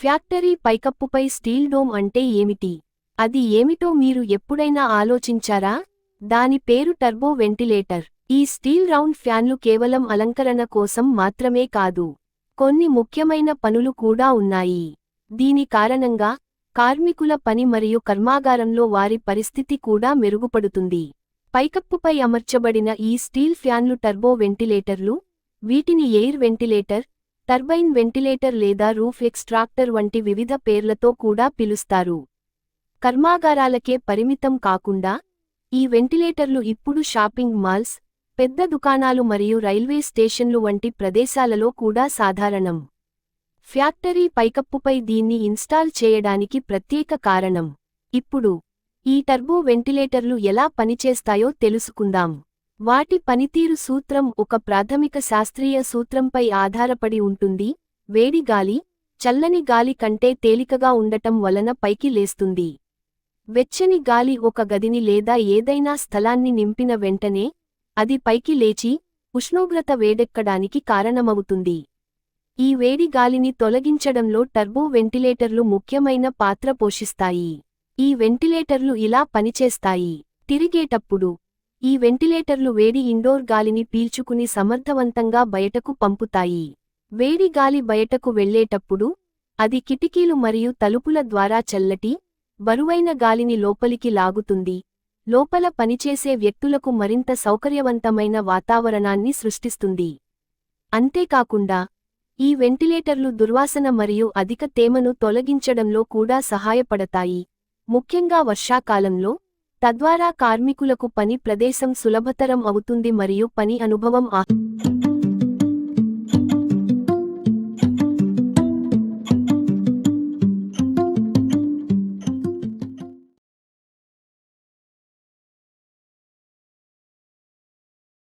Factory పైకప్పుపై steel dome అంటే ఏమిటి? అది ఏమిటో మీరు ఎప్పుడైనా ఆలోచించారా? దాని పేరు టర్బో వెంటిలేటర్. ఈ స్టీల్ రౌండ్ ఫ్యాన్లు కేవలం అలంకరణ కోసం మాత్రమే కాదు కొన్ని ముఖ్యమైన పనులు కూడా ఉన్నాయి. దీని కారణంగా కార్మికుల పని మరియు కర్మాగారంలో వారి పరిస్థితి కూడా మెరుగుపడుతుంది. పైకప్పుపై అమర్చబడిన ఈ స్టీల్ ఫ్యాన్లు టర్బో వెంటిలేటర్లు వీటిని ఎయిర్ వెంటిలేటర్ టర్బైన్ వెంటిలేటర్ లేదా రూఫ్ ఎక్స్ట్రాక్టర్ వంటి వివిధ పేర్లతో కూడా పిలుస్తారు. కర్మాగారాలకే పరిమితం కాకుండా ఈ వెంటిలేటర్లు ఇప్పుడు షాపింగ్ మాల్స్ పెద్ద దుకాణాలు మరియు రైల్వే స్టేషన్లు వంటి ప్రదేశాలలో కూడా సాధారణం. ఫ్యాక్టరీ పైకప్పుపై దీన్ని ఇన్స్టాల్ చేయడానికి ప్రత్యేక కారణం. ఇప్పుడు ఈ టర్బో వెంటిలేటర్లు ఎలా పనిచేస్తాయో తెలుసుకుందాం. వాటి పనితీరు సూత్రం ఒక ప్రాథమిక శాస్త్రీయ సూత్రంపై ఆధారపడి ఉంటుంది. వేడి గాలి చల్లని గాలి కంటే తేలికగా ఉండటం వలన పైకి లేస్తుంది. వెచ్చని గాలి ఒక గదిని లేదా ఏదైనా స్థలాన్ని నింపిన వెంటనే అది పైకి లేచి ఉష్ణోగ్రత వేడెక్కడానికి కారణమవుతుంది. ఈ వేడి గాలిని తొలగించడంలో టర్బో వెంటిలేటర్లు ముఖ్యమైన పాత్ర పోషిస్తాయి. ఈ వెంటిలేటర్లు ఇలా పనిచేస్తాయి. తిరిగేటప్పుడు ఈ వెంటిలేటర్లు వేడి ఇండోర్ గాలిని పీల్చుకుని సమర్థవంతంగా బయటకు పంపుతాయి. వేడి గాలి బయటకు వెళ్ళేటప్పుడు అది కిటికీలు మరియు తలుపుల ద్వారా చల్లటి బరువైన గాలిని లోపలికి లాగుతుంది. లోపల పనిచేసే వ్యక్తులకు మరింత సౌకర్యవంతమైన వాతావరణాన్ని సృష్టిస్తుంది. అంతేకాకుండా ఈ వెంటిలేటర్లు దుర్వాసన మరియు అధిక తేమను తొలగించడంలో కూడా సహాయపడతాయి. ముఖ్యంగా వర్షాకాలంలో తద్వారా కార్మికులకు పని ప్రదేశం సులభతరం అవుతుంది మరియు పని అనుభవం ఆ